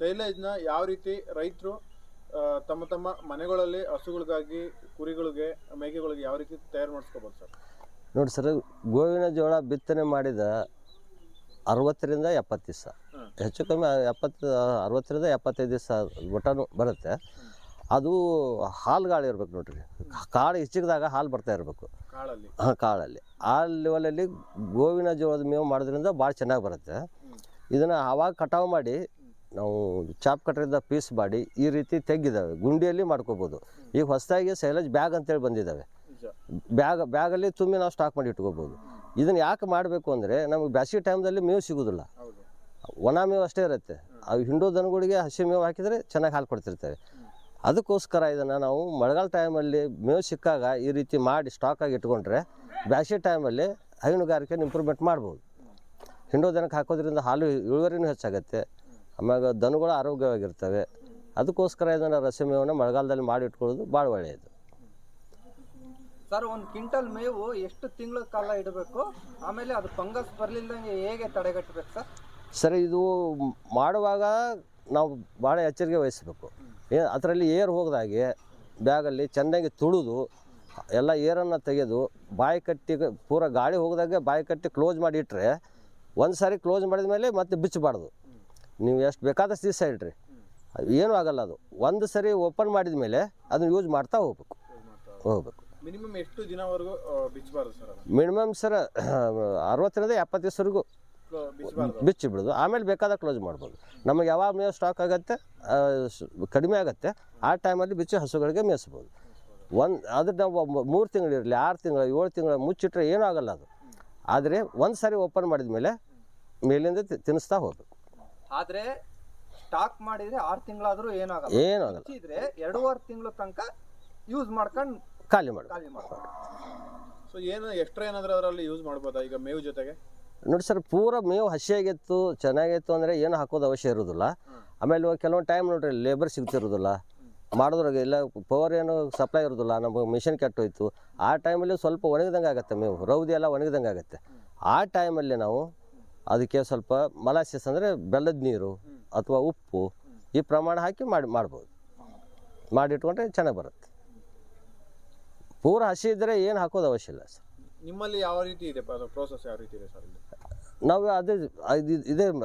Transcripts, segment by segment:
ಸೈಲೇಜ್ನ ಯಾವ ರೀತಿ ರೈತರು ತಮ್ಮ ತಮ್ಮ ಮನೆಗಳಲ್ಲಿ ಹಸುಗಳಿಗಾಗಿ ಕುರಿಗಳಿಗೆ ಮೇಕೆಗಳಿಗೆ ಯಾವ ರೀತಿ ತಯಾರು ಮಾಡಿಸ್ಕೋಬೋದು ಸರ್? ನೋಡಿ ಸರ್ ಗೋವಿನ ಜೋಳ ಬಿತ್ತನೆ ಮಾಡಿದ ಅರವತ್ತರಿಂದ ಎಪ್ಪತ್ತು ದಿವಸ. ಹೆಚ್ಚು ಕಮ್ಮಿ ಎಪ್ಪತ್ತು ಅರವತ್ತರಿಂದ ಎಪ್ಪತ್ತೈದು ದಿವಸ ಒಟ್ಟನು ಬರುತ್ತೆ. ಅದು ಹಾಲು ಗಾಳಿ ಇರಬೇಕು ನೋಡ್ರಿ. ಕಾಳು ಹೆಚ್ಚಿಗದಾಗ ಹಾಲು ಬರ್ತಾ ಇರಬೇಕು. ಕಾಳಲ್ಲಿ? ಹಾಂ ಕಾಳಲ್ಲಿ. ಆ ಲೆವೆಲಲ್ಲಿ ಗೋವಿನ ಜೋಳದ ಮೇವು ಮಾಡೋದ್ರಿಂದ ಭಾಳ ಚೆನ್ನಾಗಿ ಬರುತ್ತೆ. ಇದನ್ನು ಆವಾಗ ಕಟಾವು ಮಾಡಿ ನಾವು ಚಾಪ್ ಕಟ್ಟರಿಂದ ಪೀಸ್ ಮಾಡಿ ಈ ರೀತಿ ತೆಗ್ಗಿದ್ದಾವೆ ಗುಂಡಿಯಲ್ಲಿ ಮಾಡ್ಕೋಬೋದು. ಈಗ ಹೊಸದಾಗಿ ಸೈಲೇಜ್ ಬ್ಯಾಗ್ ಅಂತೇಳಿ ಬಂದಿದ್ದಾವೆ ಬ್ಯಾಗ್, ಬ್ಯಾಗಲ್ಲಿ ತುಂಬಿ ನಾವು ಸ್ಟಾಕ್ ಮಾಡಿ ಇಟ್ಕೋಬೋದು. ಇದನ್ನು ಯಾಕೆ ಮಾಡಬೇಕು ಅಂದರೆ ನಮಗೆ ಬ್ಯಾಸಿಗೆ ಟೈಮ್ದಲ್ಲಿ ಮೇವು ಸಿಗೋದಿಲ್ಲ. ಒಣ ಮೇವು ಅಷ್ಟೇ ಇರುತ್ತೆ. ಆ ಹಿಂಡು ದನಗಳಿಗೆ ಹಸಿ ಮೇವು ಹಾಕಿದರೆ ಚೆನ್ನಾಗಿ ಹಾಲು ಕೊಡ್ತಿರ್ತವೆ. ಅದಕ್ಕೋಸ್ಕರ ಇದನ್ನು ನಾವು ಮಳೆಗಾಲ ಟೈಮಲ್ಲಿ ಮೇವು ಸಿಕ್ಕಾಗ ಈ ರೀತಿ ಮಾಡಿ ಸ್ಟಾಕಾಗಿ ಇಟ್ಕೊಂಡ್ರೆ ಬ್ಯಾಸಿ ಟೈಮಲ್ಲಿ ಹೈನುಗಾರಿಕೆ ಇಂಪ್ರೂವ್ಮೆಂಟ್ ಮಾಡ್ಬೋದು. ಹಿಂಡೋ ದನಕ್ಕೆ ಹಾಕೋದ್ರಿಂದ ಹಾಲು ಇಳುವರಿನೂ ಹೆಚ್ಚಾಗುತ್ತೆ. ಆಮ್ಯಾಗ ದನಗಳು ಆರೋಗ್ಯವಾಗಿರ್ತವೆ. ಅದಕ್ಕೋಸ್ಕರ ಇದನ್ನು ರಸ ಮೇವನ್ನು ಮಳೆಗಾಲದಲ್ಲಿ ಮಾಡಿ ಇಟ್ಕೊಳ್ಳೋದು ಭಾಳ ಒಳ್ಳೆಯದು ಸರ್ ಒಂದು ಕ್ವಿಂಟಲ್ ಮೇವು ಎಷ್ಟು ತಿಂಗಳ ಕಾಲ ಇಡಬೇಕು? ಆಮೇಲೆ ಅದು ಫಂಗಸ್ ಬರಲಿಲ್ಲದಂಗೆ ಹೇಗೆ ತಡೆಗಟ್ಟಬೇಕು ಸರ್? ಸರ್ ಇದು ಮಾಡುವಾಗ ನಾವು ಭಾಳ ಎಚ್ಚರಿಕೆ ವಹಿಸಬೇಕು. ಏ ಅದರಲ್ಲಿ ಏರ್ ಹೋಗದಾಗೆ ಬ್ಯಾಗಲ್ಲಿ ಚೆನ್ನಾಗಿ ತುಳಿದು ಎಲ್ಲ ಏರನ್ನು ತೆಗೆದು ಬಾಯಿ ಕಟ್ಟಿ ಪೂರ ಗಾಳಿ ಹೋಗದಾಗೆ ಬಾಯಿ ಕಟ್ಟಿ ಕ್ಲೋಸ್ ಮಾಡಿ ಇಟ್ಟರೆ ಒಂದು ಸಾರಿ ಕ್ಲೋಸ್ ಮಾಡಿದ ಮೇಲೆ ಮತ್ತೆ ಬಿಚ್ಚಬಾರ್ದು. ನೀವು ಎಷ್ಟು ಬೇಕಾದಷ್ಟು ದಿವಸ ಇಡ್ರಿ. ಏನೂ ಆಗಲ್ಲ ಅದು. ಒಂದು ಸರಿ ಓಪನ್ ಮಾಡಿದ ಮೇಲೆ ಅದನ್ನು ಯೂಸ್ ಮಾಡ್ತಾ ಹೋಗ್ಬೇಕು. ಹೋಗ್ಬೇಕು. ಮಿನಿಮಮ್ ಎಷ್ಟು ದಿನವರೆಗೂ ಬಿಚ್ಚಬಾರ್ದು ಸರ್ ಮಿನಿಮಮ್ ಸರ್ ಅರವತ್ತರಿಂದ ಎಪ್ಪತ್ತು ದಿವಸವರೆಗೂ ಬಿಚ್ಚಿಬಿಡೋದು ಬಿಚ್ಚಿ ಬಿಡೋದು ಆಮೇಲೆ ಬೇಕಾದ ಕ್ಲೋಸ್ ಮಾಡ್ಬೋದು. ನಮಗೆ ಯಾವಾಗ ಮೇವು ಸ್ಟಾಕ್ ಆಗುತ್ತೆ ಕಡಿಮೆ ಆಗುತ್ತೆ ಆ ಟೈಮಲ್ಲಿ ಬಿಚ್ಚಿ ಹಸುಗಳಿಗೆ ಮೇಯಿಸ್ಬೋದು. ಒಂದು ಅದ್ರ ನಾವು ಮೂರು ತಿಂಗಳು ಇರಲಿ ಆರು ತಿಂಗಳು ಏಳು ತಿಂಗಳು ಮುಚ್ಚಿಟ್ರೆ ಏನೂ ಆಗಲ್ಲ ಅದು. ಆದರೆ ಒಂದು ಸಾರಿ ಓಪನ್ ಮಾಡಿದ ಮೇಲೆ ಮೇಲಿಂದ ತಿನ್ನಿಸ್ತಾ ಹೋಗ್ಬೇಕು. ಆದ್ರೆ ಸ್ಟಾಕ್ ಮಾಡಿದ್ರೆ ಆರು ತಿಂಗಳಾದ್ರೂ ಏನಾಗಲ್ಲ. ಏನೂ ಆಗಲ್ಲ ಮುಚ್ಚಿದ್ರೆ ಎರಡೂವರೆ ತಿಂಗಳ ತನಕ ಯೂಸ್ ಮಾಡ್ಕೊಂಡು ಖಾಲಿ ಮಾಡಿ ಖಾಲಿ ಮಾಡ್ಕೊಂಡು ಸೊ ಏನು ಎಕ್ಸ್ಟ್ರಾ ಏನಾದರೂ ಅದರಲ್ಲಿ ಯೂಸ್ ಮಾಡ್ಬೋದಾ ಈಗ ಮೇವು ಜೊತೆಗೆ? ನೋಡಿ ಸರ್ ಪೂರ ಮೇವು ಹಸಿಯಾಗಿತ್ತು ಚೆನ್ನಾಗಿತ್ತು ಅಂದರೆ ಏನು ಹಾಕೋದು ಅವಶ್ಯ ಇರೋದಿಲ್ಲ. ಆಮೇಲೆ ಕೆಲವೊಂದು ಟೈಮ್ ನೋಡ್ರಿ ಲೇಬರ್ ಸಿಗ್ತಿರೋದಿಲ್ಲ. ಮಾಡಿದ್ರಾಗ ಇಲ್ಲ ಪವರ್ ಏನು ಸಪ್ಲೈ ಇರೋದಿಲ್ಲ ನಮ್ಮ ಮಿಷನ್ ಕೆಟ್ಟೋಯ್ತು. ಆ ಟೈಮಲ್ಲಿ ಸ್ವಲ್ಪ ಒಣಗಿದಂಗೆ ಆಗುತ್ತೆ ಮೇವು ರೌದಿ ಎಲ್ಲ ಒಣಗಿದಂಗೆ ಆಗುತ್ತೆ ಆ ಟೈಮಲ್ಲಿ ನಾವು ಅದಕ್ಕೆ ಸ್ವಲ್ಪ ಮಲಾಸಿಸ್ ಅಂದರೆ ಬೆಲ್ಲದ ನೀರು ಅಥವಾ ಉಪ್ಪು ಈ ಪ್ರಮಾಣ ಹಾಕಿ ಮಾಡಿ ಮಾಡ್ಬೋದು. ಮಾಡಿಟ್ಕೊಂಡ್ರೆ ಚೆನ್ನಾಗಿ ಬರುತ್ತೆ. ಪೂರ ಹಸಿ ಇದ್ದರೆ ಏನು ಹಾಕೋದು ಅವಶ್ಯ ಇಲ್ಲ ಸರ್. ನಿಮ್ಮಲ್ಲಿ ಯಾವ ರೀತಿ ಇದೆ ಪ್ರೋಸೆಸ್ ಯಾವ ರೀತಿ ಇದೆ ಸರ್ ನಾವು ಅದೇ ಇದು-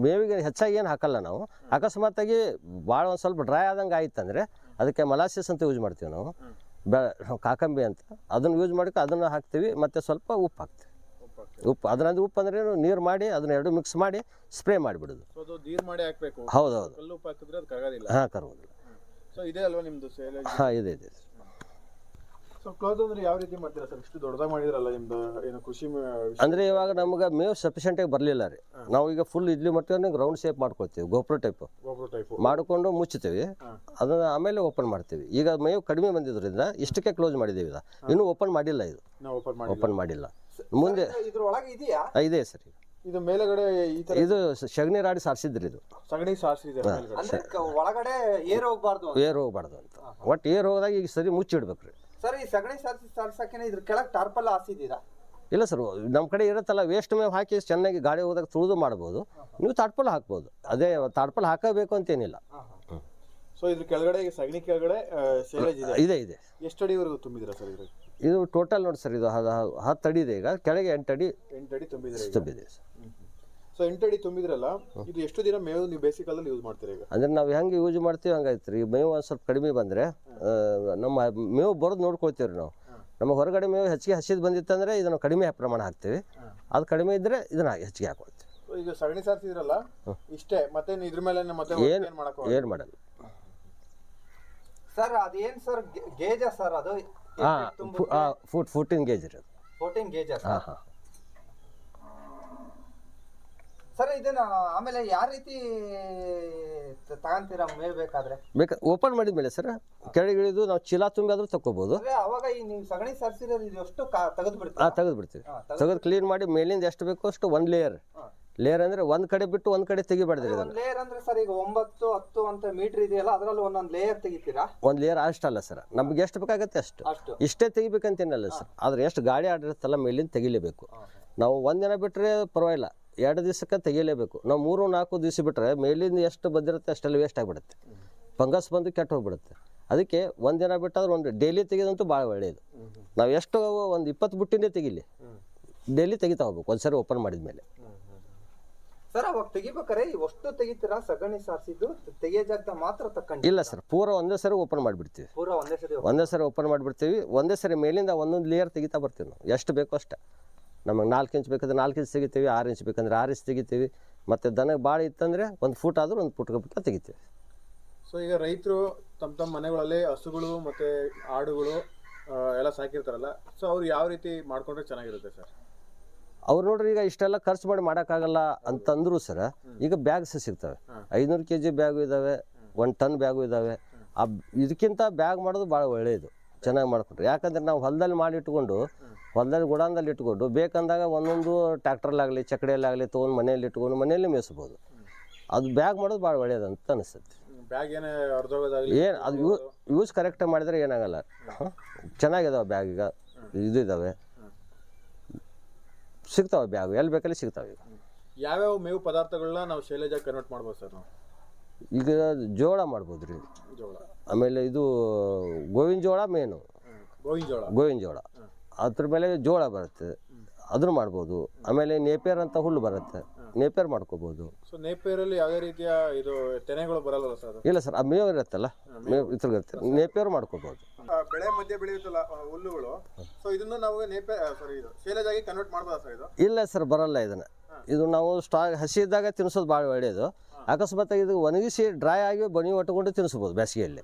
ಮೇವಿಗೆ ಹೆಚ್ಚಾಗಿ ಏನು ಹಾಕಲ್ಲ ನಾವು. ಅಕಸ್ಮಾತಾಗಿ ಭಾಳ ಒಂದು ಸ್ವಲ್ಪ ಡ್ರೈ ಆದಂಗೆ ಆಯ್ತಂದರೆ ಅದಕ್ಕೆ ಮಲಾಸಿಸ್ ಅಂತ ಯೂಸ್ ಮಾಡ್ತೀವಿ ನಾವು. ಬೆ ಕಾಕಂಬಿ ಅಂತ. ಅದನ್ನು ಯೂಸ್ ಮಾಡೋಕೆ ಅದನ್ನು ಹಾಕ್ತೀವಿ ಮತ್ತು ಸ್ವಲ್ಪ ಉಪ್ಪು ಹಾಕ್ತೀವಿ. ಉಪ್ಪು ಹಾಕ್ತೀವಿ. ಉಪ್ಪು ಅಂದ್ರೆ ನೀರು ಮಾಡಿ ಅದನ್ನ ಎರಡು ಮಿಕ್ಸ್ ಮಾಡಿ ಸ್ಪ್ರೇ ಮಾಡಿಬಿಡುದು. ನೀರು ಮಾಡಿ ಹಾಕಬೇಕು. ಹೌದೌದು. ಕಲ್ಲು ಉಪ್ಪು ಹಾಕಿದ್ರೆ ಅದು ಕರಗೋದಿಲ್ಲ. ಹಾಂ ಕರಗೋದಿಲ್ಲ. ಸೊ ಇದೆ ಅಲ್ವಾ ನಿಮ್ದು ಸೇಲ್ ಹಾಂ ಇದೆ ಇದೆ. ಸೊ ಕ್ಲೋಸ್ ಅಂದ್ರೆ ಯಾವ ರೀತಿ ಮಾಡ್ತೀರಾ ಸರ್? ಇಷ್ಟು ದೊಡ್ಡದಾಗಿ ಮಾಡಿದ್ರಲ್ಲ ನಿಮ್ದು ಏನು ಕೃಷಿ ಮೇ- ವಿಷಯ- ಅಂದರೆ ಇವಾಗ ನಮ್ಗೆ ಮೇವು ಸಫಿಷಿಯೆಂಟಾಗಿ ಬರಲಿಲ್ಲ ರೀ. ನಾವು ಈಗ ಫುಲ್ ಇಡ್ಲಿ ಮಟ್ಟಕ್ಕೆ ರೌಂಡ್ ಶೇಪ್ ಮಾಡ್ಕೊಳ್ತೀವಿ ಗೋಪುರ ಟೈಪ್ ಟೈಪ್ ಮಾಡಿಕೊಂಡು ಮುಚ್ಚುತ್ತೀವಿ. ಅದನ್ನ ಆಮೇಲೆ ಓಪನ್ ಮಾಡ್ತೀವಿ. ಈಗ ಮೇವು ಕಡಿಮೆ ಬಂದಿದ್ರಿಂದ ಇಷ್ಟಕ್ಕೆ ಕ್ಲೋಸ್ ಮಾಡಿದ್ದೀವಿ ಇದು ಇನ್ನೂ ಓಪನ್ ಮಾಡಿಲ್ಲ ಇದು. ಓಪನ್ ಮಾಡಿಲ್ಲ. ಮುಂದೆ ಇದ್ರೊಳಗೆ ಇದೆಯಾ? ಆ, ಇದೆ ಸರ್. ಇದು ಮೇಲೆಗಡೆ ಈ ತರ ಇದು ಸಗಣಿ ರಾಡಿ ಸಾರಿಸಿದ್ರಿ ಇದು. ಸಗಣಿ ಅಂದ್ರೆ ಕ- ಒಳಗಡೆ ಏರ್ ಹೋಗ್ಬಾರ್ದು ಅಂತ. ಏರ್ ಹೋಗ್ಬಾರ್ದು ಅಂತ. ಒಟ್ಟು ಏರ್ ಹೋದಾಗ ಈಗ ಸರಿ ಮುಚ್ಚಿಡ್ಬೇಕ್ರಿ ಸರ್ ಈ ಸಗಣಿ ಸಾರಿಸಿ ಸಾರ್ಸಕ್ಕೆ ಇದ್ರ ಕೆಳಗೆ ಟಾರ್ಪಲ್ ಹಾಸಿದ್ದೀರಾ? ಇಲ್ಲ ಸರ್ ನಮ್ಮ ಕಡೆ ಇರುತ್ತಲ್ಲ ವೇಸ್ಟ್ ಮೇವ್ ಹಾಕಿ ಚೆನ್ನಾಗಿ ಗಾಡಿ ಹೋದಾಗ ತುಳಿದು ಮಾಡ್ಬೋದು. ನೀವು ತಾಟ್ಪಲ್ ಹಾಕ್ಬೋದು. ಅದೇ ತಾಟ್ಪಲ್ ಹಾಕಬೇಕು ಅಂತೇನಿಲ್ಲ. ಸೊ ಇದ್ರ ಕೆಳಗಡೆ ಸಗಣಿ ಕೆಳಗಡೆ ಇದೆ. ಇದೆ ಇದೆ. ಎಷ್ಟು ಅಡಿವರೆಗೂ ತುಂಬಿದಿರಾ ಸರ್ ಇದ್ರಲ್ಲಿ? ಇದು ಟೋಟಲ್ ನೋಡಿ ಸರ್ ಇದು ಹತ್ತು ಅಡಿ ಇದೆ ಈಗ. ಕೆಳಗೆ ಎಂಟು ಅಡಿ ಎಂಟು ಅಡಿ ತುಂಬಿದ್ರೆ ತುಂಬಿದೆ ಸರ್ ಸೊ ಎಂಟು ಅಡಿ ತುಂಬಿದ್ರಲ್ಲ ಇದು ಎಷ್ಟು ದಿನ ಮೇವು ನೀವು ಬೇಸಿಕಲ್ಲಿ ಯೂಸ್ ಮಾಡ್ತೀರಿ ಈಗ? ಅಂದರೆ ನಾವು ಹೆಂಗೆ ಯೂಸ್ ಮಾಡ್ತೀವಿ ಹಂಗಾಯ್ತು ರೀ ಮೇವು ಒಂದು ಸ್ವಲ್ಪ ಕಡಿಮೆ ಬಂದರೆ ನಮ್ಮ ಮೇವು ಬರೋದು ನೋಡ್ಕೊಳ್ತೀವಿ ರೀ ನಾವು ನಮ್ಮ ಹೊರಗಡೆ ಮೇವು ಹೆಚ್ಚಿಗೆ ಹಸಿದು ಬಂದಿತ್ತಂದರೆ ಇದನ್ನು ಕಡಿಮೆ ಪ್ರಮಾಣ ಹಾಕ್ತೀವಿ. ಅದು ಕಡಿಮೆ ಇದ್ದರೆ ಇದನ್ನು ಹೆಚ್ಚಿಗೆ ಹಾಕೊಳ್ತೀವಿ. ಈಗ ಸಗಣಿ ಸಾರಿಸಿದ್ರಲ್ಲ ಇಷ್ಟೇ ಮತ್ತೆ ಇದ್ರ ಮೇಲೆ ಮತ್ತೆ ಏನು ಏನು ಮಾಡಕ್ ಏನು ಮಾಡಲ್ಲ. ಸರ್ ಅದೇನ್ ಸರ್ ಗೇಜ ಸರ್ ಅದು ಹಾಂ ಫುಟ್ ಫುಟ್ಟಿನ ಗೇಜ್ ಅದು ಫೋರ್ಟೀನ್ ಗೇಜ ಹಾಂ ಹಾಂ. ಸರ್ ಇದನ್ನ ಆಮೇಲೆ ಯಾವ ರೀತಿ ತಗಂತೀರಾ ಮೇವ್ ಬೇಕಾದ್ರೆ? ಬೇಕಾ ಓಪನ್ ಮಾಡಿದ ಮೇಲೆ ಸರ್ ಕೆಳಗಿಳಿದು ನಾವು ಚೀಲ ತುಂಬಿ ಆದರೂ ತಗೋಬೋದು ಅಂದ್ರೆ ಅವಾಗ ಈ ನೀವು ಸಗಣಿ ಸಾರಿಸಿರೋದು ಇದು ಎಷ್ಟು ತೆಗೆದು ಹಾಂ ಬಿಡ್ತೀರಾ ತೆಗೆದು ಬಿಡ್ತೀವಿ ಹಾ, ತೆಗೆದು ಕ್ಲೀನ್ ಮಾಡಿ ಮೇಲಿಂದ ಎಷ್ಟು ಬೇಕೋ ಅಷ್ಟು ಒನ್ ಲೇಯರ್ ಲೇಯರ್ ಅಂದ್ರೆ ಒಂದ್ ಕಡೆ ಬಿಟ್ಟು ಒಂದ್ ಕಡೆ ತೆಗಿಬಾರ್ದು ಇದನ್ನು. ಒಂದ್ ಲೇಯರ್ ಅಂದ್ರೆ ಸರ್ ಈಗ ಒಂಬತ್ತು ಹತ್ತು ಅಂತ ಮೀಟರ್ ಇದೆಯಲ್ಲ ಅದರಲ್ಲಿ ಒಂದೊಂದು ಲೇಯರ್ ತೆಗಿತೀರಾ? ಒಂದ್ ಲೇಯರ್ ಅಷ್ಟಲ್ಲ ಸರ್. ನಮ್ಗೆ ಎಷ್ಟು ಬೇಕಾಗತ್ತೆ ಅಷ್ಟು. ಅಷ್ಟು. ಇಷ್ಟೇ ತೆಗಿಬೇಕಂತೇನಲ್ಲ ಸರ್. ಆದ್ರೆ ಎಷ್ಟು ಗಾಡಿ ಆಡಿರುತ್ತಲ್ಲ ಮೇಲಿಂದ ತೆಗಿಲೇಬೇಕು. ನಾವು ಒಂದಿನ ಬಿಟ್ರೆ ಪರವಾಗಿಲ್ಲ. ಎರಡು ದಿವಸಕ್ಕೆ ತೆಗಿಲೇಬೇಕು. ನಾವು ಮೂರು ನಾಲ್ಕು ದಿವಸ ಬಿಟ್ರೆ ಮೇಲಿಂದ ಎಷ್ಟು ಬಂದಿರುತ್ತೆ ಅಷ್ಟೆಲ್ಲ ವೇಸ್ಟ್ ಆಗಿಬಿಡುತ್ತೆ. ಫಂಗಸ್ ಬಂದು ಕೆಟ್ಟು ಹೋಗ್ಬಿಡುತ್ತೆ. ಅದಕ್ಕೆ ಒಂದಿನ ಬಿಟ್ಟಾದ್ರೆ ಒಂದು ಡೈಲಿ ತೆಗೆದಂತೂ ಭಾಳ ಒಳ್ಳೆಯದು ನಾವು ಎಷ್ಟು ಒಂದು ಇಪ್ಪತ್ತು ಬುಟ್ಟಿನೇ ತೆಗಿಲಿ. ಡೈಲಿ ತೆಗಿತಾ ಹೋಗ್ಬೇಕು. ಒಂದ್ಸರಿ ಓಪನ್ ಮಾಡಿದ ಮೇಲೆ ಸರ್ ಅವಾಗ ತೆಗಿಬೇಕಾರೆ ಅಷ್ಟು ತೆಗಿತೀರಾ? ಸಗಣಿ ಸಾರಿಸಿದ್ದು ತೆಗಿಯೋ ಜಾಗ ಮಾತ್ರ ತಕ್ಕಂಡು ಇಲ್ಲ ಸರ್ ಪೂರ ಒಂದೇ ಸರಿ ಓಪನ್ ಮಾಡಿಬಿಡ್ತೀವಿ. ಪೂರ ಒಂದೇ ಸರಿ ಒಂದೇ ಸರಿ ಓಪನ್ ಮಾಡಿಬಿಡ್ತೀವಿ. ಒಂದೇ ಸರಿ ಮೇಲಿಂದ ಒಂದೊಂದು ಲೇಯರ್ ತೆಗಿತಾ ಬರ್ತೀವಿ ನಾವು. ಎಷ್ಟು ಬೇಕೋ ಅಷ್ಟೇ. ನಮಗೆ ನಾಲ್ಕು ಇಂಚ್ ಬೇಕಂದ್ರೆ ನಾಲ್ಕು ಇಂಚ್ ತೆಗಿತೀವಿ ಆರು ಇಂಚ್ ಬೇಕಂದ್ರೆ ಆರು ಇಂಚ್ ತೆಗಿತೀವಿ. ಮತ್ತು ದನಕ್ಕೆ ಭಾಳ ಇತ್ತಂದರೆ ಒಂದು ಫೂಟ್ ಆದರೂ ಒಂದು ಫೂಟ್ ಬಿಟ್ಟು ತೆಗಿತೀವಿ. ಸೊ ಈಗ ರೈತರು ತಮ್ಮ ತಮ್ಮ ಮನೆಗಳಲ್ಲಿ ಹಸುಗಳು ಮತ್ತೆ ಆಡುಗಳು ಎಲ್ಲ ಸಾಕಿರ್ತಾರಲ್ಲ. ಸೊ ಅವ್ರು ಯಾವ ರೀತಿ ಮಾಡಿಕೊಂಡ್ರೆ ಚೆನ್ನಾಗಿರುತ್ತೆ ಸರ್? ಅವ್ರು ನೋಡ್ರಿ ಈಗ ಇಷ್ಟೆಲ್ಲ ಖರ್ಚು ಮಾಡಿ ಮಾಡೋಕ್ಕಾಗಲ್ಲ ಅಂತಂದ್ರು ಸರ್ ಈಗ ಬ್ಯಾಗ್ಸ್ ಸಿಗ್ತವೆ. ಐನೂರು ಕೆ ಜಿ ಬ್ಯಾಗು ಇದ್ದಾವೆ ಒಂದು ಟನ್ ಬ್ಯಾಗು ಇದ್ದಾವೆ ಆ ಇದಕ್ಕಿಂತ ಬ್ಯಾಗ್ ಮಾಡೋದು ಭಾಳ ಒಳ್ಳೆಯದು ಚೆನ್ನಾಗಿ ಮಾಡಿಕೊಟ್ರು ಯಾಕಂದ್ರೆ ನಾವು ಹೊಲದಲ್ಲಿ ಮಾಡಿ ಇಟ್ಕೊಂಡು ಹೊಲದಲ್ಲಿ ಗುಡಾನ್ದಲ್ಲಿ ಇಟ್ಕೊಂಡು ಬೇಕಂದಾಗ ಒಂದೊಂದು ಟ್ಯಾಕ್ಟ್ರಲ್ಲಾಗಲಿ ಚಕ್ಕಡಿಯಲ್ಲಾಗಲಿ ತೊಗೊಂಡು ಮನೆಯಲ್ಲಿ ಇಟ್ಕೊಂಡು ಮನೆಯಲ್ಲಿ ಮೇಯಿಸ್ಬೋದು. ಅದು ಬ್ಯಾಗ್ ಮಾಡೋದು ಭಾಳ ಒಳ್ಳೆಯದು ಅಂತ ಅನಿಸುತ್ತೆ. ಬ್ಯಾಗ್ ಏನೇ ಅದು ಯೂಸ್ ಕರೆಕ್ಟಾಗಿ ಮಾಡಿದರೆ ಏನಾಗಲ್ಲ? ಚೆನ್ನಾಗಿದಾವೆ ಬ್ಯಾಗ್ ಈಗ ಇದು ಇದ್ದಾವೆ ಸಿಗ್ತಾವೆ ಬ್ಯಾಗು ಎಲ್ಲಿ ಬೇಕಲ್ಲಿ ಸಿಗ್ತಾವೆ ಈಗ. ಯಾವ್ಯಾವ ಮೇವು ಪದಾರ್ಥಗಳನ್ನ ನಾವು ಶೈಲೇಜಾಗಿ ಕನ್ವರ್ಟ್ ಮಾಡ್ಬೋದು ಸರ್ ನಾವು? ಈಗ ಜೋಳ ಮಾಡ್ಬೋದು ರೀ. ಜೋಳ. ಆಮೇಲೆ ಇದು ಗೋವಿನ ಜೋಳ ಮೇನು. ಗೋವಿನ ಜೋಳ. ಗೋವಿನ ಜೋಳ. ಅದ್ರ ಮೇಲೆ ಜೋಳ ಬರುತ್ತೆ. ಅದನ್ನು ಮಾಡ್ಬೋದು. ಆಮೇಲೆ ನೇಪೇರ್ ಅಂತ ಹುಲ್ಲು ಬರುತ್ತೆ. ನೇಪಿಯರ್ ಮಾಡ್ಕೋಬಹುದು ಸೊ ನೇಪೇರಲ್ಲಿ ಯಾವ ರೀತಿಯ ಇದು ತೆನೆಗಳು ಬರಲ್ಲ ಸರ್ ಇಲ್ಲ ಸರ್ ಆ ಮೇವ್ ಇರುತ್ತಲ್ಲ? ಮೇವು. ನೇಪೇರ್ ಮಾಡ್ಕೋಬೋದು. ಬೆಳೆ ಮಧ್ಯೆ ಬೆಳೆಯುತ್ತಲ್ಲ ಹುಲ್ಲುಗಳು. ಸೊ ಇದನ್ನ ನಾವು ನೇಪೆ ಸಾರಿ ಇದು ಶೈಲೇಜಾಗಿ ಕನ್ವರ್ಟ್ ಮಾಡಬಹುದು ಸರ್ ಇದು? ಇಲ್ಲ ಸರ್ ಬರಲ್ಲ ಇದನ್ನ. ಇದು ನಾವು ಸ್ಟಾಕ್ ಹಸಿ ಇದ್ದಾಗ ತಿನ್ಸೋದು ಭಾಳ ಒಳ್ಳೆಯದು ಅಕಸ್ಮಾತ್ ಇದು ಒಣಗಿಸಿ ಡ್ರೈ ಆಗಿ ಬನಿ ಒಟ್ಟುಕೊಂಡು ತಿನ್ನಿಸ್ಬೋದು ಬೇಸಿಗೆಯಲ್ಲಿ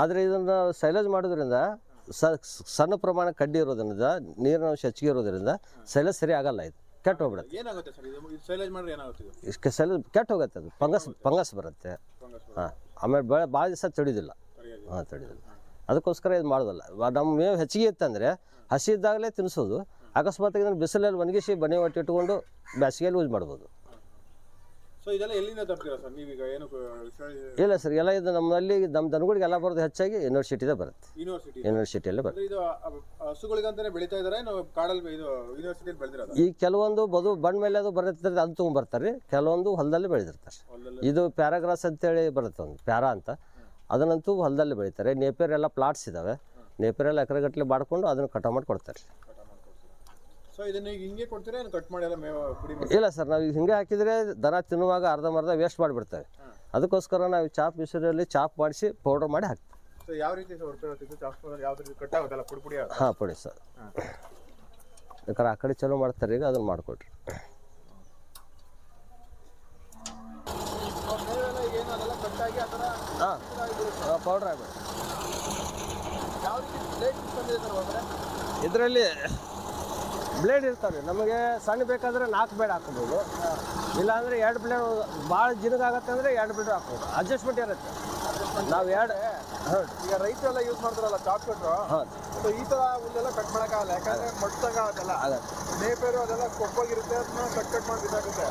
ಆದರೆ ಇದನ್ನು ಸೈಲೇಜ್ ಮಾಡೋದ್ರಿಂದ ಸ ಸಣ್ಣ ಪ್ರಮಾಣ ಕಡ್ಡಿ ಇರೋದ್ರಿಂದ ನೀರಿನ ಅಂಶ ಹೆಚ್ಚಿಗೆ ಇರೋದ್ರಿಂದ ಸೈಲೇಜ್ ಸರಿ ಆಗಲ್ಲ ಇದು. ಕೆಟ್ಟು ಹೋಗ್ಬಿಡುತ್ತೆ. ಏನಾಗುತ್ತೆ ಸರ್? ಇದು ಇದು ಶೈಲೇಜ್ ಮಾಡಿದ್ರೆ ಏನಾಗುತ್ತೆ ಇದು? ಇಷ್ಟು ಸಲ ಕೆಟ್ಟ ಹೋಗುತ್ತೆ ಅದು. ಫಂಗಸ್ ಫಂಗಸ್ ಬರುತ್ತೆ. ಫಂಗಸ್ ಹಾಂ ಆಮೇಲೆ ಬೆಳೆ ಭಾಳ ದಿವಸ ತಡಿದಿಲ್ಲ ಸರಿಯಾಗಿ ಹಾಂ ತಡಿದಿಲ್ಲ ಅದಕ್ಕೋಸ್ಕರ ಇದು ಮಾಡೋದಲ್ಲ. ವ- ನಮ್ಮ ಮೇವು ಹೆಚ್ಚಿಗೆ ಇತ್ತಂದರೆ ಹಸಿ ಇದ್ದಾಗಲೇ ತಿನ್ನಿಸೋದು ಅಕಸ್ಮಾತ್ ಇದನ್ನು ಬಿಸಿಲಲ್ಲಿ ಒಣಗಿಸಿ ಬನ್ನಿ ಒಟ್ಟು ಇಟ್ಕೊಂಡು ಬೇಸಿಗೆಯಲ್ಲಿ ಯೂಸ್ ಮಾಡ್ಬೋದು ಸೊ ಇದೆಲ್ಲ ಎಲ್ಲಿಂದ ತರ್ತೀರಾ ಸರ್ ನೀವೀಗ ಏನು ಇಲ್ಲ ಸರ್ ಎಲ್ಲ ಇದು ನಮ್ಮಲ್ಲಿ ನಮ್ಮ ದನಗಳಿಗೆಲ್ಲ ಬರೋದು ಹೆಚ್ಚಾಗಿ ಯೂನಿವರ್ಸಿಟಿದೇ ಬರುತ್ತೆ. ಯೂನಿವರ್ಸಿಟಿ ಯೂನಿವರ್ಸಿಟಿಯಲ್ಲೇ ಬರುತ್ತೆ. ಈ ಕೆಲವೊಂದು ಬದು ಬಣ್ಣ ಮೇಲೆ ಅದು ಬರುತ್ತೆ ಅದು ತಗೊಂಡ್ಬರ್ತಾರೆ ಕೆಲವೊಂದು ಹೊಲದಲ್ಲಿ ಬೆಳೆದಿರ್ತಾರೆ. ಇದು ಪ್ಯಾರಾಗ್ರಾಸ್ ಅಂತೇಳಿ ಬರುತ್ತೆ ಒಂದು ಪ್ಯಾರಾ ಅಂತ. ಅದನ್ನಂತೂ ಹೊಲದಲ್ಲಿ ಬೆಳೀತಾರೆ. ನೇಪೇರ್ ಎಲ್ಲ ಪ್ಲಾಟ್ಸ್ ಇದ್ದಾವೆ ನೇಪೇರೆಲ್ಲ ಎಲ್ಲ ಎಕರೆಗಟ್ಟಲೆ ಮಾಡ್ಕೊಂಡು ಅದನ್ನು ಕಟಾವು ಮಾಡಿ ಕೊಡ್ತಾರೆ ಸೊ ಇದನ್ನ ಈಗ ಹಿಂಗೆ ಕೊಡ್ತೀರಾ ಏನು ಕಟ್ ಮಾಡಿ ಎಲ್ಲ ಮೇವು ಪುಡಿ ಮಾಡಿ? ಇಲ್ಲ ಸರ್ ನಾವು ಈಗ ಹಿಂಗೆ ಹಾಕಿದರೆ ದನ ತಿನ್ನುವಾಗ ಅರ್ಧಂಬರ್ಧ ವೇಸ್ಟ್ ಮಾಡಿಬಿಡ್ತೇವೆ. ಅದಕ್ಕೋಸ್ಕರ ನಾವು ಚಾಪ್ ಮಿಶ್ರಲ್ಲಿ ಚಾಪ್ ಮಾಡಿಸಿ ಪೌಡರ್ ಮಾಡಿ ಹಾಕ್ತೀವಿ. ಸೊ ಯಾವ ರೀತಿ ವರ್ಕ್ ಚಾಪ್ ಚಾಸ್ಪಲ್ ಯಾವ ರೀತಿ ಕಟ್ ಆಗುತ್ತಲ್ಲ ಪುಡಿ ಪುಡಿ ಆಗುತ್ತೆ? ಹಾಂ ಪುಡಿ ಸರ್. ಯಾಕಂದ್ರೆ ಆ ಕಡೆ ಚಲೋ ಮಾಡ್ತಾರೆ ಈಗ ಅದನ್ನು ಮಾಡಿಕೊಡ್ರಿ ಹಾಂ. ಪೌಡ್ರ್ ಆಗ್ಬಿಡ್ರಿ ಸರ್ ಇದರಲ್ಲಿ ಬ್ಲೇಡ್ ಇರ್ತವೆ. ನಮಗೆ ಸಣ್ಣ ಬೇಕಾದರೆ ನಾಲ್ಕು ಬ್ಲೇಡ್ ಹಾಕ್ಬೋದು. ಇಲ್ಲಾಂದರೆ ಎರಡು ಬ್ಲೇಡ್ ಭಾಳ ಜಿನಗಾಗತ್ತೆ ಅಂದರೆ ಎರಡು ಬ್ಲೇಡ್ ಹಾಕ್ಬೋದು. ಅಡ್ಜಸ್ಟ್ಮೆಂಟ್ ಇರುತ್ತೆ. ನಾವು ಎರಡು ಹಾಂ ಈಗ ರೈತರೆಲ್ಲ ಯೂಸ್ ಮಾಡ್ತಾರಲ್ಲ ಚಾಪ್ ಕಟ್ರು ಹಾಂ ಸೊ ಈ ಥರ ಹುಲ್ಲೆಲ್ಲ ಕಟ್ ಮಾಡೋಕ್ಕಾಗಲ್ಲ ಯಾಕಂದ್ರೆ ಮಡ್ಸಾಗಲ್ಲ ಅದೇ. ನೇಪೇರು ಅದೆಲ್ಲ ಕೊಪ್ಪಾಗಿರುತ್ತೆ ಅದನ್ನ ಕಟ್ ಕಟ್ ಮಾಡಿ ಬಿದ್ದಾಗುತ್ತೆ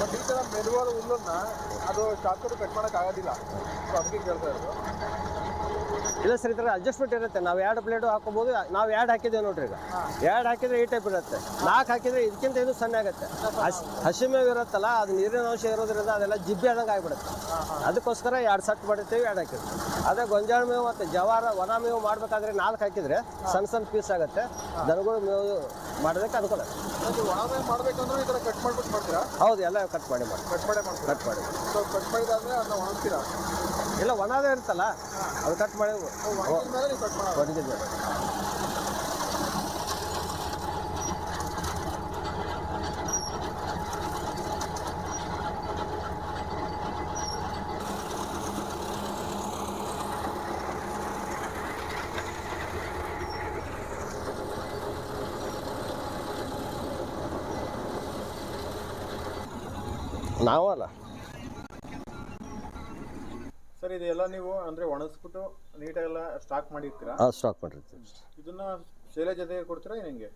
ಬಟ್ ಈ ಥರ ಮೆದುವಾದ ಹುಲ್ಲನ್ನು ಅದು ಚಾಕರು ಕಟ್ ಮಾಡೋಕ್ಕಾಗೋದಿಲ್ಲ ಸೊ ಅದಕ್ಕೆ ಕೇಳ್ತಾ ಇರೋದು. ಇಲ್ಲ ಸರ್ ಈ ಥರ ಅಡ್ಜಸ್ಟ್ಮೆಂಟ್ ಇರುತ್ತೆ. ನಾವು ಎರಡು ಪ್ಲೇಟು ಹಾಕೋಬೋದು ನಾವು ಎರಡು ಹಾಕಿದ್ದೇವೆ ನೋಡ್ರಿ ಈಗ. ಎರಡು ಹಾಕಿದ್ರೆ ಈ ಟೈಪ್ ಇರುತ್ತೆ. ನಾಲ್ಕು ಹಾಕಿದ್ರೆ ಇದಕ್ಕಿಂತ ಇದು ಸಣ್ಣ ಆಗುತ್ತೆ. ಹಸಿ ಮೇವು ಇರುತ್ತಲ್ಲ ಅದು ನೀರಿನ ಅಂಶ ಇರೋದ್ರಿಂದ ಅದೆಲ್ಲ ಜಿಬ್ಬೆ ಆದಂಗೆ ಆಗಿಬಿಡುತ್ತೆ. ಅದಕ್ಕೋಸ್ಕರ ಎರಡು ಸಟ್ ಮಾಡಿರ್ತೀವಿ ಎರಡು ಹಾಕಿರ್ತೀವಿ. ಅದೇ ಗೊಂಜಾಳ ಮೇವು ಮತ್ತು ಜವಾರ ಒಣ ಮೇವು ಮಾಡಬೇಕಾದ್ರೆ ನಾಲ್ಕು ಹಾಕಿದ್ರೆ ಸಣ್ಣ ಸಣ್ಣ ಪೀಸ್ ಆಗುತ್ತೆ. ದನಗಳು ಮೇವು ಮಾಡೋದಕ್ಕೆ ಅನುಕೂಲ ಮಾಡಬೇಕಂದ್ರೆ ಈ ಥರ ಕಟ್ ಮಾಡ್ಬಿಟ್ಟು ಮಾಡ್ತೀರಾ? ಹೌದು ಎಲ್ಲ ಕಟ್ ಮಾಡಿ ಮಾಡಿ ಕಟ್ ಮಾಡಿ ಕಟ್ ಮಾಡಿ. ಕಟ್ ಮಾಡಿದ್ರೆ ಅದನ್ನ ಒಣಗ್ತೀರಾ? ಇಲ್ಲ ಒಣದೇ ಇರುತ್ತಲ್ಲ? ಅದು ಕಟ್ ಮಾಡಿ ಒಣಗಿದ ಮೇಲೆ ನೀವು ಕಟ್ ಇದೆಲ್ಲ ನೀವು ಅಂದ್ರೆ ಒಣಗಿಸ್ಬಿಟ್ಟು ನೀಟಾಗೆಲ್ಲ ಸ್ಟಾಕ್ ಮಾಡಿರ್ತೀರಾ? ಹಾಂ ಸ್ಟಾಕ್ ಮಾಡಿರ್ತೀವಿ. ಇದನ್ನ ಶೈಲೇಜ್ ಜೊತೆಗೆ ಕೊಡ್ತೀರಾ ಹೆಂಗೆ?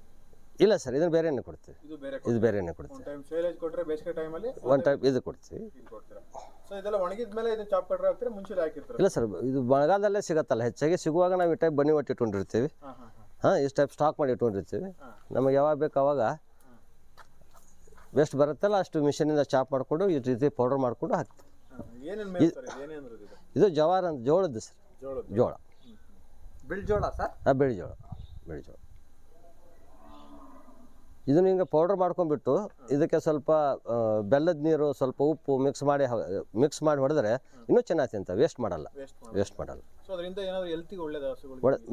ಇಲ್ಲ ಸರ್ ಇದನ್ನು ಬೇರೆನೇ ಕೊಡ್ತೀವಿ. ಇದು ಬೇರೆ ಇದು ಬೇರೆನೇ ಕೊಡ್ತೀವಿ. ಟೈಮ್ ಶೈಲೇಜ್ ಕೊಟ್ಟರೆ ಬೇಸಿಗೆ ಟೈಮಲ್ಲಿ ಒನ್ ಟೈಪ್ ಇದು ಕೊಡ್ತೀವಿ. ಇದು ಕೊಡ್ತೀರಾ? ಸೊ ಇದೆಲ್ಲ ಒಣಗಿದ ಮೇಲೆ ಇದನ್ನ ಚಾಪ್ ಕಟ್ರೆ ಹಾಕ್ತೀರಾ ಮುಂಚೆ ಹಾಕಿರ್ತೀರಾ? ಇಲ್ಲ ಸರ್ ಇದು ಮಳೆಗಾಲದಲ್ಲೇ ಸಿಗತ್ತಲ್ಲ ಹೆಚ್ಚಾಗಿ ಸಿಗುವಾಗ ನಾವು ಈ ಟೈಪ್ ಬನ್ನಿ ಒಟ್ಟು ಇಟ್ಕೊಂಡಿರ್ತೀವಿ. ಹಾಂ ಇಷ್ಟು ಟೈಪ್ ಸ್ಟಾಕ್ ಮಾಡಿ ಇಟ್ಕೊಂಡಿರ್ತೀವಿ. ನಮಗೆ ಯಾವಾಗ ಬೇಕು ಅವಾಗ ವೇಸ್ಟ್ ಬರುತ್ತಲ್ಲ ಅಷ್ಟು ಮಿಷನಿಂದ ಚಾಪ್ ಮಾಡಿಕೊಂಡು ಈ ರೀತಿ ಪೌಡರ್ ಮಾಡಿಕೊಂಡು ಹಾಕ್ತೀವಿ. ಏನೇನು ಇದು ಜವಾರ್ ಅಂತ ಜೋಳದ್ದು ಸರ್. ಜೋಳ. ಬಿಳ್ಜೋಳ ಸರ್? ಆ ಬಿಳಿ ಜೋಳ. ಬಿಳಿ ಜೋಳ. ಇದನ್ನ ಹಿಂಗೆ ಪೌಡ್ರ್ ಮಾಡ್ಕೊಂಡ್ಬಿಟ್ಟು ಇದಕ್ಕೆ ಸ್ವಲ್ಪ ಬೆಲ್ಲದ ನೀರು ಸ್ವಲ್ಪ ಉಪ್ಪು ಮಿಕ್ಸ್ ಮಾಡಿ ಮಿಕ್ಸ್ ಮಾಡಿ ಹೊಡೆದ್ರೆ ಇನ್ನೂ ಚೆನ್ನಾಗಿ ತಿಂತ ವೇಸ್ಟ್ ಮಾಡಲ್ಲ. ವೇಸ್ಟ್ ಮಾಡಿ ಮಾಡಲ್ಲ.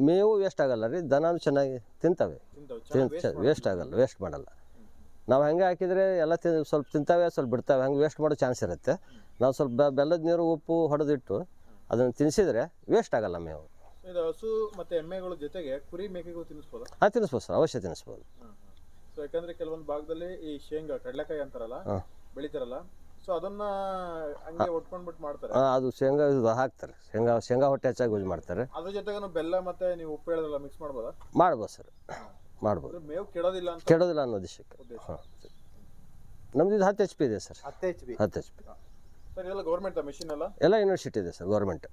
ಮೇವು ವೇಸ್ಟ್ ಆಗಲ್ಲ ರೀ. ದನನೂ ಚೆನ್ನಾಗಿ ತಿಂತವೆ. ವೇಸ್ಟ್ ಆಗಲ್ಲ. ವೇಸ್ಟ್ ಮಾಡಲ್ಲ. ನಾವು ಹಂಗೆ ಹಾಕಿದರೆ ಎಲ್ಲ ಸ್ವಲ್ಪ ತಿಂತಾವೆ ಸ್ವಲ್ಪ ಬಿಡ್ತಾವೆ. ಹಂಗೆ ವೇಸ್ಟ್ ಮಾಡೋ ಚಾನ್ಸ್ ಇರುತ್ತೆ. ನಾವು ಸ್ವಲ್ಪ ಬೆ- ಬೆಲ್ಲದ ನೀರು ಉಪ್ಪು ಹೊಡೆದಿಟ್ಟು ಅದನ್ನು ತಿನ್ನಿಸಿದ್ರೆ ವೇಸ್ಟ್ ಆಗಲ್ಲ ಮೇವು ಇದು ಹಸು ಮತ್ತೆ ಎಮ್ಮೆಗಳ ಜೊತೆಗೆ ಕುರಿ ಮೇಕೆಗಳು ತಿನ್ನಿಸ್ಬೋದಾ ಹಾಂ ತಿನ್ನಿಸ್ಬೋದು ಸರ್ ಅವಶ್ಯ ತಿನ್ನಿಸ್ಬೋದು ಸೊ ಯಾಕಂದ್ರೆ ಕೆಲವೊಂದು ಭಾಗದಲ್ಲಿ ಈ ಶೇಂಗಾ ಕಡಲೆಕಾಯಿ ಅಂತಾರಲ್ಲ ಹಾಂ. ಬೆಳಿತಾರಲ್ಲ ಸೊ ಅದನ್ನ ಹಂಗೆ ಒಟ್ಕೊಂಡ್ಬಿಟ್ಟು ಮಾಡ್ತಾರೆ. ಆ, ಅದು ಶೇಂಗಾ ಇದು ಹಾಕ್ತಾರೆ. ಶೇಂಗಾ ಶೇಂಗಾ ಹೊಟ್ಟೆ ಹೆಚ್ಚಾಗಿ ಯೂಸ್ ಮಾಡ್ತಾರೆ. ಅದ್ರ ಜೊತೆಗೆ ಬೆಲ್ಲ ಮತ್ತೆ ನೀವು ಉಪ್ಪು ಹೇಳಿದ್ರಲ್ಲ ಮಿಕ್ಸ್ ಮಾಡ್ಬೋದಾ? ಮಾಡ್ಬೋದು ಸರ್ ಮಾಡ್ಬೋದು. ಅಂದ್ರೆ ಮೇವು ಕೆಡೋದಿಲ್ಲ ಅಂತ ಕೆಡೋದಿಲ್ಲ ಅನ್ನೋ ಉದ್ದೇಶಕ್ಕೆ. ಉದ್ದೇಶ. ಹಾಂ ನಮ್ದು ಇದು ಹತ್ತು ಎಚ್ ಪಿ ಇದೆ ಸರ್. ಹತ್ತು ಎಚ್ ಪಿ ಹತ್ತು ಎಚ್ ಪಿ ಸರ್ ಇದೆಲ್ಲ ಗೌರ್ಮೆಂಟ್ ಮಿಷಿನ್ ಅಲ್ಲ? ಎಲ್ಲ ಯೂನಿವರ್ಸಿಟಿ ಇದೆ ಸರ್ ಗೌರ್ಮೆಂಟ್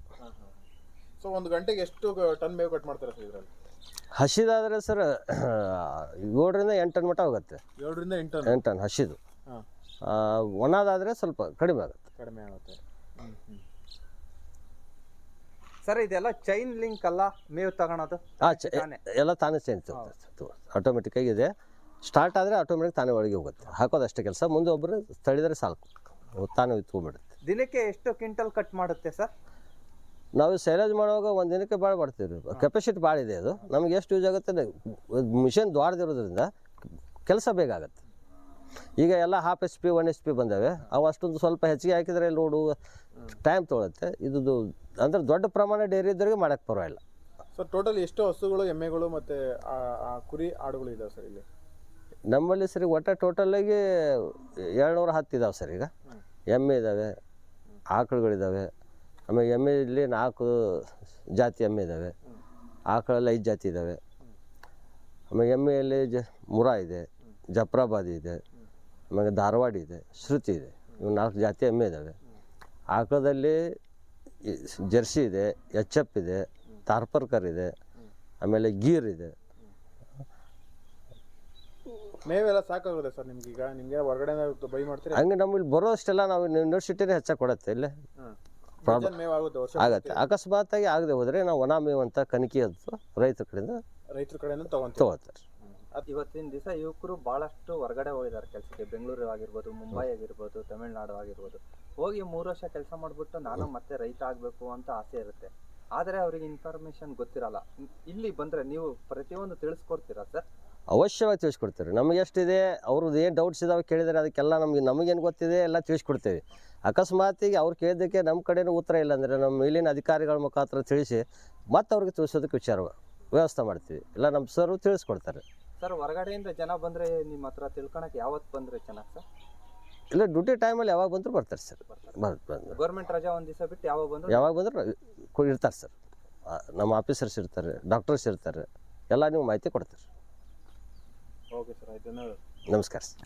ಸೊ ಒಂದು ಗಂಟೆಗೆ ಎಷ್ಟು ಟನ್ ಮೇವು ಕಟ್ ಮಾಡ್ತಾರೆ ಸರ್ ಇದರಲ್ಲಿ? ಹಸಿದಾದರೆ ಸರ್ ಏಳರಿಂದ ಎಂಟು ಟನ್ ಮಟ್ಟ ಹೋಗುತ್ತೆ. ಏಳರಿಂದ ಎಂಟು ಟನ್ ಎಂಟು ಟನ್ ಹಸಿದು. ಹಾಂ. ಒಣದಾದರೆ ಸ್ವಲ್ಪ ಕಡಿಮೆ ಆಗುತ್ತೆ. ಕಡಿಮೆ ಆಗುತ್ತೆ. ಸರ್ ಇದೆಲ್ಲ ಚೈನ್ ಲಿಂಕ್ ಅಲ್ಲ? ಮೇವು ತಗೊಳೋದು? ಆ ಚ ಎಲ್ಲ ತಾನೇ ಚೇಂಜ್ ಆಟೋಮೆಟಿಕ್ ಇದೆ. ಸ್ಟಾರ್ಟ್ ಆದರೆ ಆಟೋಮೆಟಿಕ್ ತಾನೇ ಒಳಗೆ ಹೋಗುತ್ತೆ. ಹಾಕೋದಷ್ಟೇ ಕೆಲಸ. ಮುಂದೆ ಒಬ್ಬರು ತಳಿದರೆ ಸಾಕು. ತಾನೇ ತೊಗೊಂಬಿಡುತ್ತೆ ದಿನಕ್ಕೆ ಎಷ್ಟು ಕ್ವಿಂಟಲ್ ಕಟ್ ಮಾಡುತ್ತೆ ಸರ್? ನಾವು ಸೈಲೇಜ್ ಮಾಡುವಾಗ ಒಂದು ದಿನಕ್ಕೆ ಭಾಳ ಮಾಡ್ತೀವಿ. ಕೆಪಾಸಿಟಿ ಭಾಳ ಇದೆ ಅದು. ನಮ್ಗೆ ಎಷ್ಟು ಯೂಸ್ ಆಗುತ್ತೆ ಮಿಷನ್ ದ್ವಾರದಿರೋದ್ರಿಂದ ಕೆಲಸ ಬೇಗ ಆಗುತ್ತೆ. ಈಗ ಎಲ್ಲ half H P one H P ಬಂದಾವೆ. ಅವು ಅಷ್ಟೊಂದು ಸ್ವಲ್ಪ ಹೆಚ್ಚಿಗೆ ಹಾಕಿದರೆ ಲೋಡು ಟೈಮ್ ತೊಗೊಳುತ್ತೆ ಇದು ಅಂದರೆ ದೊಡ್ಡ ಪ್ರಮಾಣ ಡೈರಿ ಇದ್ದವ್ರಿಗೆ ಮಾಡೋಕ್ಕೆ ಪರವಾಗಿಲ್ಲ. ಸರ್ ಟೋಟಲ್ ಎಷ್ಟು ಹಸುಗಳು ಎಮ್ಮೆಗಳು ಮತ್ತು ಕುರಿ ಆಡುಗಳು ಇದಾವೆ ಸರ್ ಇಲ್ಲಿ? ನಮ್ಮಲ್ಲಿ ಸರಿ ಒಟ್ಟು ಟೋಟಲಾಗಿ ಏಳ್ನೂರ ಹತ್ತು ಇದಾವೆ ಸರ್ ಈಗ. ಎಮ್ಮೆ ಇದ್ದಾವೆ ಆಕಳುಗಳಿದ್ದಾವೆ. ಆಮೇಲೆ ಎಮ್ಮೆಯಲ್ಲಿ ನಾಲ್ಕು ಜಾತಿ ಎಮ್ಮೆ ಇದ್ದಾವೆ. ಆಕಳಲ್ಲಿ ಐದು ಜಾತಿ ಇದ್ದಾವೆ. ಆಮೇಲೆ ಎಮ್ಮೆಯಲ್ಲಿ ಜ, ಮುರಾ ಇದೆ, ಜಫ್ರಾಬಾದಿ ಇದೆ ಆಮೇಲೆ ಧಾರವಾಡ ಇದೆ, ಶ್ರುತಿ ಇದೆ. ಇವು ನಾಲ್ಕು ಜಾತಿ ಎಮ್ಮೆ ಇದ್ದಾವೆ. ಆಕಳದಲ್ಲಿ ಜರ್ಸಿ ಇದೆ, ಎಚ್ ಎಫ್ ಇದೆ, ತಾರ್ಪರ್ಕರ್ ಇದೆ, ಆಮೇಲೆ ಗೀರ್ ಇದೆ. ಮೇವೆಲ್ಲ ಸಾಕಾಗುತ್ತೆ ಸರ್ ನಿಮ್ಗೆ ಈಗ? ನಿಮ್ಗೆ ಹೊರಗಡೆ ಬೈ ಮಾಡ್ತೀರಿ? ಹಂಗೆ ನಮ್ಮಲ್ಲಿ ಬರೋ ಅಷ್ಟೆಲ್ಲ ನಾವು ಯೂನಿವರ್ಸಿಟಿನೇ ಹೆಚ್ಚಾಗಿ ಕೊಡುತ್ತೆ ಇಲ್ಲೇ? ಪ್ರಾಬ್ಲಮ್ ಮೇವು ಆಗುತ್ತೆ ವರ್ಷ ಆಗತ್ತೆ. ಅಕಸ್ಮಾತಾಗಿ ಆಗದೆ ಹೋದ್ರೆ ನಾವು ಒಣ ಮೇವು ಅಂತ ಕಣಕಿ ಅಂತ ರೈತರ ಕಡೆಯಿಂದ ರೈತರ ಕಡೆಯಿಂದ ತಗೊಂತೀವಿ. ತಗೋತಾರೆ. ಇವತ್ತಿನ ದಿವಸ ಯುವಕರು ಬಹಳಷ್ಟು ಹೊರಗಡೆ ಹೋಗಿದ್ದಾರೆ ಕೆಲಸಕ್ಕೆ. ಬೆಂಗಳೂರು ಆಗಿರ್ಬೋದು ಮುಂಬೈ ಆಗಿರ್ಬೋದು ತಮಿಳ್ನಾಡು ಆಗಿರ್ಬೋದು. ಹೋಗಿ ಮೂರು ವರ್ಷ ಕೆಲಸ ಮಾಡಿಬಿಟ್ಟು ನಾನು ಮತ್ತೆ ರೈತ ಆಗಬೇಕು ಅಂತ ಆಸೆ ಇರುತ್ತೆ. ಆದರೆ ಅವರಿಗೆ ಇನ್ಫಾರ್ಮೇಶನ್ ಗೊತ್ತಿರಲ್ಲ. ಇಲ್ಲಿ ಬಂದರೆ ನೀವು ಪ್ರತಿಯೊಂದು ತಿಳಿಸ್ಕೊಡ್ತೀರಾ ಸರ್? ಅವಶ್ಯವಾಗಿ ತಿಳಿಸ್ಕೊಡ್ತೇವೆ ನಮಗೆ ಎಷ್ಟಿದೆ ಅವ್ರದ್ದು ಏನು ಡೌಟ್ಸ್ ಇದಾವೆ ಕೇಳಿದರೆ ಅದಕ್ಕೆಲ್ಲ ನಮಗೆ ನಮಗೇನು ಗೊತ್ತಿದೆ ಎಲ್ಲ ತಿಳಿಸ್ಕೊಡ್ತೇವೆ. ಅಕಸ್ಮಾತಿಗೆ ಅವ್ರು ಕೇಳಿದ್ದಕ್ಕೆ ನಮ್ಮ ಕಡೆನೂ ಉತ್ತರ ಇಲ್ಲ ಅಂದರೆ ನಮ್ಮ ಮೇಲಿನ ಅಧಿಕಾರಿಗಳ ಮುಖಾಂತರ ತಿಳಿಸಿ ಮತ್ತೆ ಅವ್ರಿಗೆ ತಿಳಿಸೋದಕ್ಕೆ ವಿಚಾರ ವ್ಯವಸ್ಥೆ ಮಾಡ್ತೀವಿ. ಇಲ್ಲ ನಮ್ಮ ಸರು ತಿಳಿಸ್ಕೊಡ್ತಾರೆ. ಸರ್ ಹೊರಗಡೆಯಿಂದ ಜನ ಬಂದರೆ ನಿಮ್ಮ ಹತ್ರ ತಿಳ್ಕೊಳಕ್ಕೆ ಯಾವತ್ತು ಬಂದರೆ ಚೆನ್ನಾಗಿ ಸರ್? ಇಲ್ಲ ಡ್ಯೂಟಿ ಟೈಮಲ್ಲಿ ಯಾವಾಗ ಬಂದರೂ ಬರ್ತಾರೆ ಸರ್. ಬಂದು ಬಂದು. ಗೌರ್ಮೆಂಟ್ ರಜಾ ಒಂದು ದಿವಸ ಬಿಟ್ಟು ಯಾವಾಗ ಬಂದ್ರು ಯಾವಾಗ ಬಂದರೂ ಇರ್ತಾರೆ ಸರ್. ನಮ್ಮ ಆಫೀಸರ್ಸ್ ಇರ್ತಾರೆ ಡಾಕ್ಟರ್ಸ್ ಇರ್ತಾರೆ ಎಲ್ಲ ನೀವು ಮಾಹಿತಿ ಕೊಡ್ತಾರೆ. ಓಕೆ ಸರ್ ಆಯ್ತು ಧನ್ಯವಾದ. ನಮಸ್ಕಾರ ಸರ್.